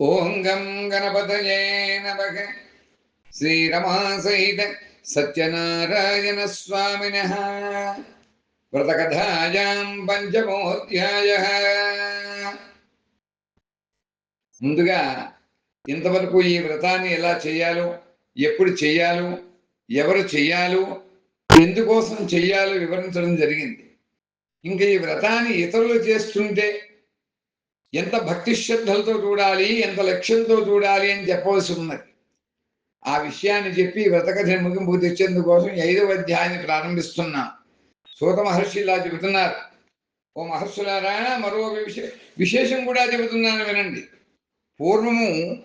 ఓం గం గణపతయే నమ. శ్రీరమాసహిత సత్యనారాయణ స్వామిన. వ్రతకథాయాం పంచమోధ్యాయ. ముందుగా ఇంతవరకు ఈ వ్రతాన్ని ఎలా చేయాలో ఎప్పుడు చేయాలో ఎవరు చెయ్యాలో ఎందుకోసం చెయ్యాలో వివరించడం జరిగింది. ఇంకా ఈ వ్రతాన్ని ఇతరులు చేస్తుంటే ఎంత భక్తి శ్రద్ధలతో చూడాలి ఎంత లక్ష్యంతో చూడాలి అని చెప్పవలసి ఉన్నది. ఆ విషయాన్ని చెప్పి వ్రతకథ ముగింపు తెచ్చేందుకోసం ఐదవ అధ్యాయాన్ని ప్రారంభిస్తున్నాం. సూత మహర్షి ఇలా చెబుతున్నారు. ఓ మహర్షులారా మరో విశే విశేషం కూడా చెబుతున్నాను వినండి. పూర్వము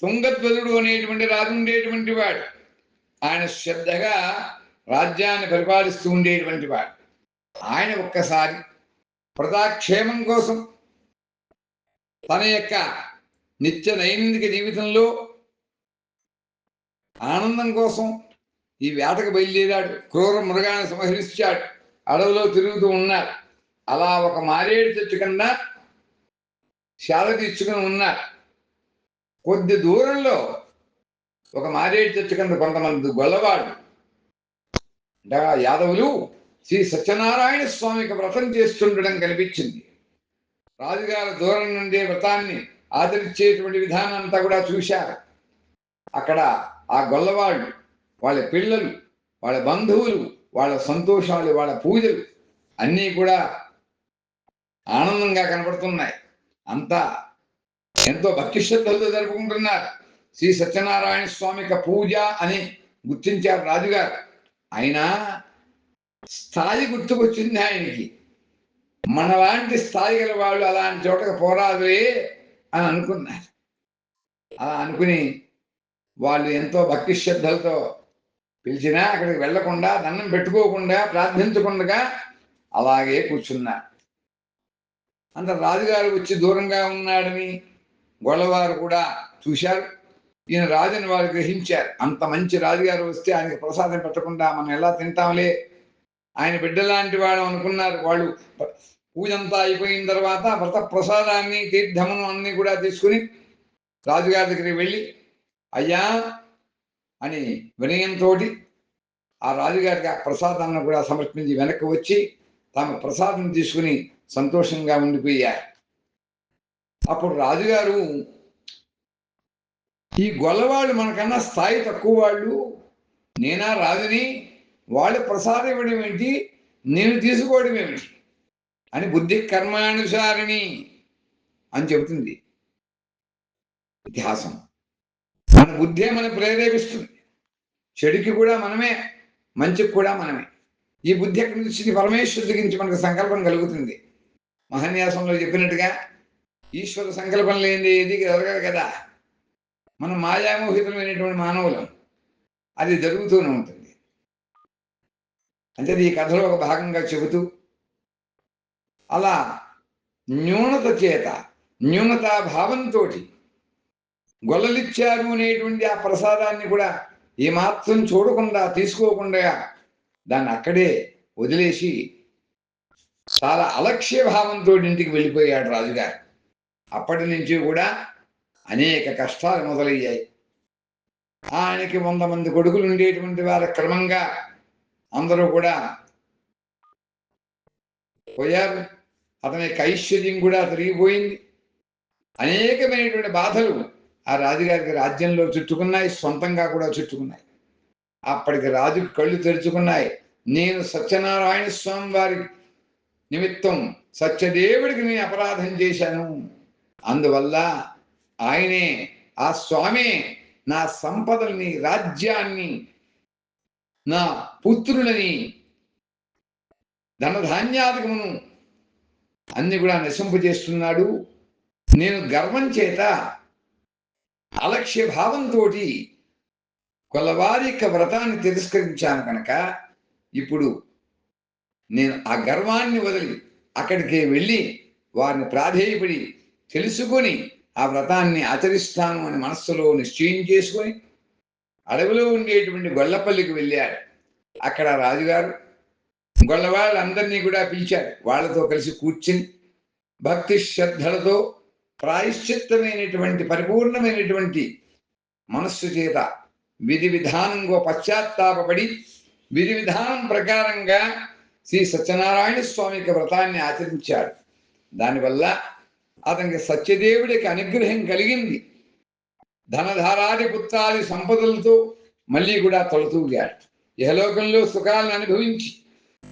తుంగధ్వజుడు అనేటువంటి రాజు ఉండేటువంటి వాడు. ఆయన శ్రద్ధగా రాజ్యాన్ని పరిపాలిస్తూ ఉండేటువంటి వాడు. ఆయన ఒక్కసారి ప్రజాక్షేమం కోసం తన యొక్క నిత్య దైనందిక జీవితంలో ఆనందం కోసం ఈ వేటకు బయలుదేరాడు. క్రూర మృగాన్ని సంహరించాడు. అడవిలో తిరుగుతూ ఉన్నారు అలా ఒక మారేడు చెట్టు కింద శాల తీర్చుకుని ఉన్నారు కొద్ది దూరంలో ఒక మారేడు చెట్టు కింద కొంతమంది గొల్లవాడు యాదవులు శ్రీ సత్యనారాయణ స్వామికి వ్రతం చేస్తుండడం కనిపించింది. రాజుగారు దూరం నుండి వ్రతాన్ని ఆచరించేటువంటి విధానం అంతా కూడా చూశారు. అక్కడ ఆ గొల్లవాళ్ళు వాళ్ళ పిల్లలు వాళ్ళ బంధువులు వాళ్ళ సంతోషాలు వాళ్ళ పూజలు అన్నీ కూడా ఆనందంగా కనబడుతున్నాయి. అంతా ఎంతో భక్తి శ్రద్ధలతో జరుపుకుంటున్నారు. శ్రీ సత్యనారాయణ స్వామి యొక్క పూజ అని గుర్తించారు రాజుగారు. అయినా స్థాయి గుర్తుకొచ్చింది ఆయనకి. మనలాంటి స్థాయి గల వాళ్ళు అలాంటి చోటకు పోరాదులే అని అనుకున్నారు. అలా అనుకుని వాళ్ళు ఎంతో భక్తి శ్రద్ధలతో పిలిచినా అక్కడికి వెళ్ళకుండా దండం పెట్టుకోకుండా ప్రార్థించకుండా అలాగే కూర్చున్నారు. అంత రాజుగారు వచ్చి దూరంగా ఉన్నాడని గొడవారు కూడా చూశారు. ఈయన రాజుని వారు గ్రహించారు. అంత మంచి రాజుగారు వస్తే ఆయనకి ప్రసాదం పెట్టకుండా మనం ఎలా తింటాంలే? ఆయన బిడ్డలాంటి వాడు అనుకున్నారు. వాళ్ళు పూజ అంతా అయిపోయిన తర్వాత వ్రత ప్రసాదాన్ని తీర్థమును అన్ని కూడా తీసుకుని రాజుగారి దగ్గరికి వెళ్ళి అయ్యా అని వినయంతో ఆ రాజుగారికి ఆ ప్రసాదాన్ని కూడా సమర్పించి వెనక్కి వచ్చి తమ ప్రసాదం తీసుకుని సంతోషంగా ఉండిపోయారు. అప్పుడు రాజుగారు ఈ గొల్లవాళ్ళు మనకన్నా స్థాయి తక్కువ వాళ్ళు నేనా రాజుని వాళ్ళు ప్రసాదం ఇవ్వడం ఏంటి నేను తీసుకోవడం ఏమిటి? అని బుద్ధి కర్మానుసారిణి అని చెబుతుంది. ఇతిహాసం. మన బుద్ధే మనం ప్రేరేపిస్తుంది. చెడుకి కూడా మనమే మంచికి కూడా మనమే. ఈ బుద్ధి ఎక్కడి నుంచి పరమేశ్వరుడి గురించి మనకు సంకల్పం కలుగుతుంది. మహాన్యాసంలో చెప్పినట్టుగా ఈశ్వర సంకల్పం లేనిది ఇది జరగదు కదా. మనం మాయామోహితమైనటువంటి మానవులం. అది జరుగుతూనే ఉంటుంది. అంటే ఈ కథలో ఒక భాగంగా చెబుతూ అలా న్యూనత చేత న్యూనతా భావంతో గొల్లలిచ్చారు అనేటువంటి ఆ ప్రసాదాన్ని కూడా ఏమాత్రం చూడకుండా తీసుకోకుండా దాన్ని అక్కడే వదిలేసి చాలా అలక్ష్య భావంతో ఇంటికి వెళ్ళిపోయాడు రాజుగారు. అప్పటి నుంచి కూడా అనేక కష్టాలు మొదలయ్యాయి. ఆయనకి వంద మంది కొడుకులు ఉండేటువంటి వారి క్రమంగా అందరూ కూడా పోయారు. అతని యొక్క ఐశ్వర్యం కూడా తిరిగిపోయింది. అనేకమైనటువంటి బాధలు ఆ రాజుగారికి రాజ్యంలో చుట్టుకున్నాయి సొంతంగా కూడా చుట్టుకున్నాయి. అప్పటికి రాజు కళ్ళు తెరుచుకున్నాయి. నేను సత్యనారాయణ స్వామి వారి నిమిత్తం సత్యదేవుడికి నేను అపరాధం చేశాను. అందువల్ల ఆయనే ఆ స్వామి నా సంపదల్ని రాజ్యాన్ని నా పుత్రులని ధనధాన్యాధికమును అన్ని కూడా నశింపజేస్తున్నాడు నేను గర్వం చేత అలక్ష్య భావంతో కొలవారి యొక్క వ్రతాన్ని తిరస్కరించాను కనుక ఇప్పుడు నేను ఆ గర్వాన్ని వదిలి అక్కడికి వెళ్ళి వారిని ప్రాధేయపడి తెలుసుకొని ఆ వ్రతాన్ని ఆచరిస్తాను అని మనస్సులో నిశ్చయం చేసుకొని అడవిలో ఉండేటువంటి గొల్లపల్లికి వెళ్ళాడు అక్కడ రాజుగారు గొల్లవాళ్ళందరినీ కూడా పిలిచారు. వాళ్ళతో కలిసి కూర్చుని భక్తి శ్రద్ధలతో ప్రాయశ్చిత్తమైనటువంటి పరిపూర్ణమైనటువంటి మనస్సు చేత విధి విధానంగా పశ్చాత్తాపడి విధి విధానం ప్రకారంగా శ్రీ సత్యనారాయణ స్వామి యొక్క వ్రతాన్ని ఆచరించాడు దానివల్ల అతనికి సత్యదేవుడికి అనుగ్రహం కలిగింది. ధనధారాది పుత్రాది సంపదలతో మళ్ళీ కూడా తొలతూగాడు యహలోకంలో సుఖాలను అనుభవించి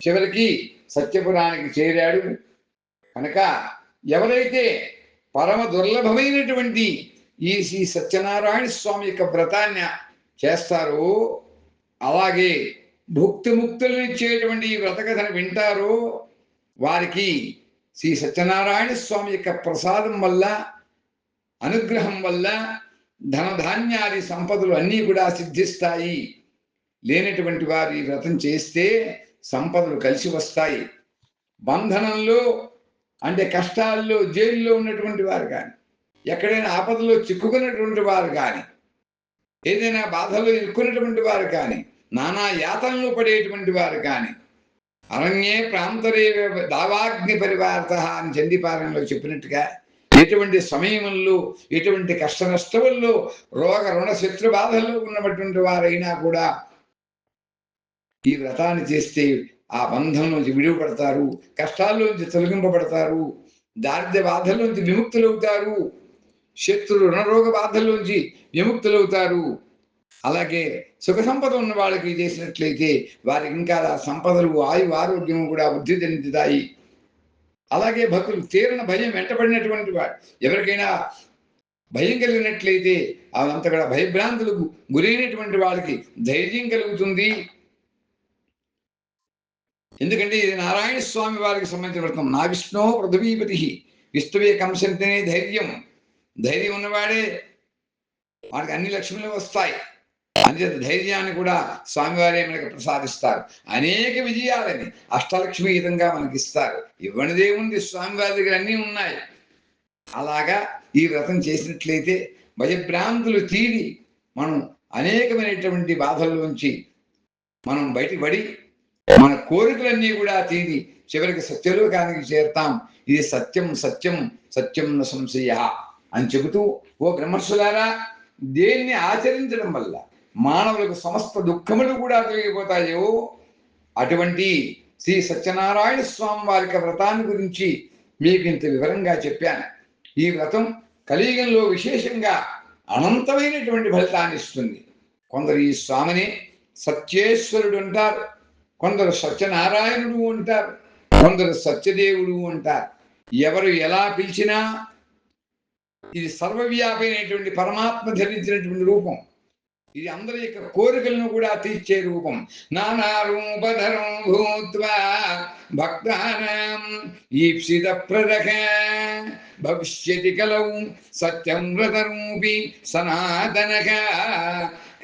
చివరికి సత్యపురానికి చేరాడు. కనుక ఎవరైతే పరమ దుర్లభమైనటువంటి ఈ శ్రీ సత్యనారాయణ స్వామి యొక్క వ్రతాన్ని చేస్తారో అలాగే భుక్తి ముక్తులు ఇచ్చేటువంటి ఈ వ్రత కథను వింటారో వారికి శ్రీ సత్యనారాయణ స్వామి యొక్క ప్రసాదం వల్ల అనుగ్రహం వల్ల ధనధాన్యాది సంపదలు అన్నీ కూడా సిద్ధిస్తాయి. లేనటువంటి వారు ఈ వ్రతం చేస్తే సంపదలు కలిసి వస్తాయి. బంధనంలో అంటే కష్టాల్లో జైల్లో ఉన్నటువంటి వారు కానీ ఎక్కడైనా ఆపదలో చిక్కుకున్నటువంటి వారు కానీ ఏదైనా బాధలో ఇరుక్కున్నటువంటి వారు కానీ నానా యాతనలు పడేటువంటి వారు కానీ అరణ్యే ప్రాంతరే దావాగ్ని పరివార్త అని చండీపాలనలో చెప్పినట్టుగా ఎటువంటి సమయంలో ఎటువంటి కష్ట నష్టముల్లో రోగ రుణ శత్రు బాధల్లో ఉన్నటువంటి వారైనా కూడా ఈ వ్రతాన్ని చేస్తే ఆ బంధంలోంచి విడివపడతారు కష్టాల్లోంచి తొలగింపబడతారు దారిద్ర్య బాధల్లోంచి విముక్తులవుతారు శత్రు రుణరోగ బాధల్లోంచి విముక్తులవుతారు. అలాగే సుఖ సంపద ఉన్న వాళ్ళకి చేసినట్లయితే వారికి ఇంకా ఆ సంపదలు ఆయు ఆరోగ్యం కూడా వృద్ధి చెందుతాయి. అలాగే భక్తులు తీరిన భయం వెంటబడినటువంటి వాడు ఎవరికైనా భయం కలిగినట్లయితే అదంతా కూడా భయభ్రాంతులకు గురైనటువంటి వాళ్ళకి ధైర్యం కలుగుతుంది. ఎందుకంటే ఇది నారాయణ స్వామి వారికి సంబంధించిన వ్రతం. నా విష్ణు పృథ్వీపతి. విష్ణువే కంసంతనే ధైర్యం. ధైర్యం ఉన్నవాడే వాడికి అన్ని లక్ష్మీలు వస్తాయి. అంచేత ధైర్యాన్ని కూడా స్వామివారే మనకి ప్రసాదిస్తారు. అనేక విజయాలని అష్టలక్ష్మి విధంగా మనకి ఇస్తారు ఇవ్వనిదేముంది స్వామివారి దగ్గర అన్నీ ఉన్నాయి. అలాగా ఈ వ్రతం చేసినట్లయితే భయభ్రాంతులు తీరి మనం అనేకమైనటువంటి బాధల్లోంచి మనం బయటపడి మన కోరికలన్నీ కూడా తీరి చివరికి సత్యలోకానికి చేరుతాం. ఇది సత్యం సత్యం సత్యం సంశయ అని చెబుతూ ఓ బ్రహ్మర్షులారా దేన్ని ఆచరించడం వల్ల మానవులకు సమస్త దుఃఖములు కూడా తొలగిపోతాయో? అటువంటి శ్రీ సత్యనారాయణ స్వామి వారి వ్రతాన్ని గురించి మీకు ఇంత వివరంగా చెప్పాను. ఈ వ్రతం కలియుగంలో విశేషంగా అనంతమైనటువంటి ఫలితాన్ని ఇస్తుంది. కొందరు ఈ స్వామిని సత్యేశ్వరుడు అంటారు. కొందరు సత్యనారాయణుడు అంటారు కొందరు సత్యదేవుడు అంటారు. ఎవరు ఎలా పిలిచినా ఇది సర్వవ్యాపైనటువంటి పరమాత్మ ధరించినటువంటి రూపం. ఇది అందరి యొక్క కోరికలను కూడా తీర్చే రూపం. నానా రూపధరం భూత్వా భక్తానాం ఈప్సిత ప్రదక భవిష్యతి కలౌ సత్యం వ్రతరూపి సనాతనక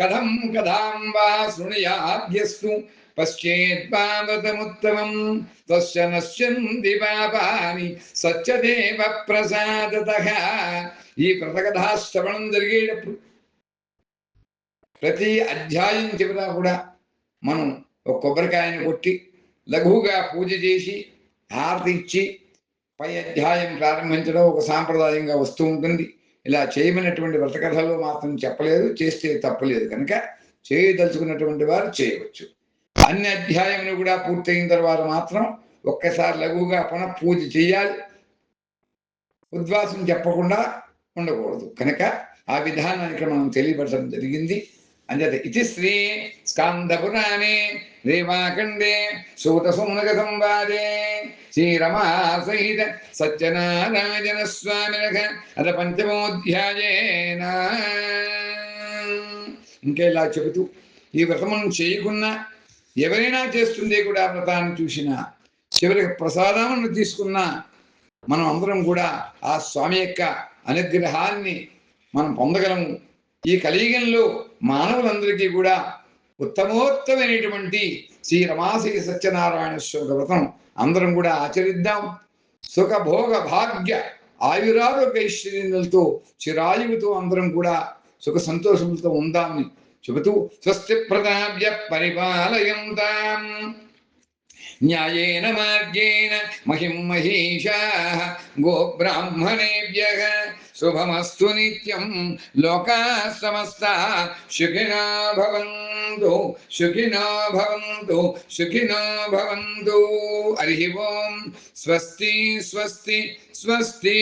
కథం కథాం వా శృణుయాద్యస్తు పశ్చేత్పాదతముత్తమం తస్య నశ్యంది పాపాని సత్యదేవ ప్రసాదత ఈ ప్రతకథా శ్రవణం జరిగేటప్పుడు ప్రతి అధ్యాయం చివర కూడా మనం ఒక కొబ్బరికాయని కొట్టి లఘువుగా పూజ చేసి హారతి ఇచ్చి పై అధ్యాయం ప్రారంభించడం ఒక సాంప్రదాయంగా వస్తూ ఉంటుంది. ఇలా చేయమన్నటువంటి వ్రతకథలో మాత్రం చెప్పలేదు చేస్తే తప్పలేదు కనుక చేయదలుచుకున్నటువంటి వారు చేయవచ్చు. అన్ని అధ్యాయములు కూడా పూర్తయిన తర్వాత మాత్రం ఒక్కసారి లఘువుగా పునః పూజ చేయాలి. ఉద్వాసం చెప్పకుండా ఉండకూడదు. కనుక ఆ విధానానికి మనం తెలియపరచడం జరిగింది. అంచేత ఇది శ్రీ స్కంద పురాణే రేవాఖండే సూత సూనక సంవాదే శ్రీరమా సహిత సత్యనారాయణ స్వామినక అత పంచమోధ్యాయేన ఇంకా ఇలా చెబుతూ ఈ వ్రతమును చేయకున్నా ఎవరైనా చేస్తుందే కూడా వ్రతాన్ని చూసినా చివరికి ప్రసాదమును తీసుకున్నా మనం అందరం కూడా ఆ స్వామి యొక్క అనుగ్రహాన్ని మనం పొందగలము. ఈ కలియుగంలో మానవులందరికీ కూడా ఉత్తమోత్తమైనటువంటి శ్రీ రమాశ్రీ సత్యనారాయణ స్వామి వ్రతం అందరం కూడా ఆచరిద్దాం. సుఖ భోగ భాగ్య ఆయురారోగ్య ఐశ్వర్యములతో చిరాయువుతో అందరం కూడా సుఖ సంతోషములతో ఉందామని చెబుతూ స్వస్తి ప్రతాప్య పరిపాలయంతాం. న్యాయేన మార్గేణ మహిం మహిషా గోబ్రాహ్మణేభ్య శుభమస్తు నిత్యం లోకా సమస్త సుఖినా భవంతు సుఖినా భవంతు సుఖినా భవంతు. హరి ఓం స్వస్తి స్వస్తి స్వస్తి.